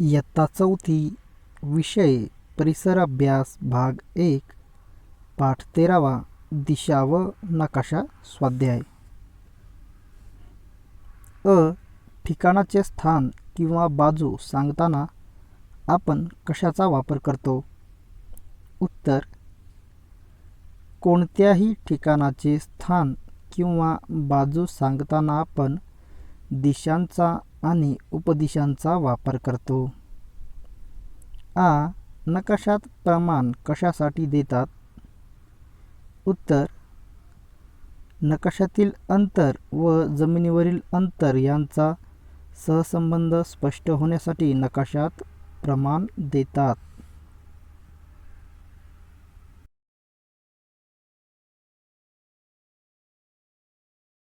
इयत्ता चौथी विषय परिसर अभ्यास भाग एक पाठ तेरावा दिशा व नकाशा स्वाध्याय. अ ठिकाणाचे स्थान किंवा बाजू सांगताना आपण कशाचा वापर करतो? उत्तर कोणत्याही ठिकाणाचे स्थान किंवा बाजू सांगताना आपण दिशांचा आणि उपदिशांचा वापर करतो. आ. नकाशात प्रमाण कशासाठी देतात? उत्तर. नकाशातील अंतर व जमिनीवरील अंतर यांचा सहसंबंध स्पष्ट होण्यासाठी नकाशात प्रमाण देतात.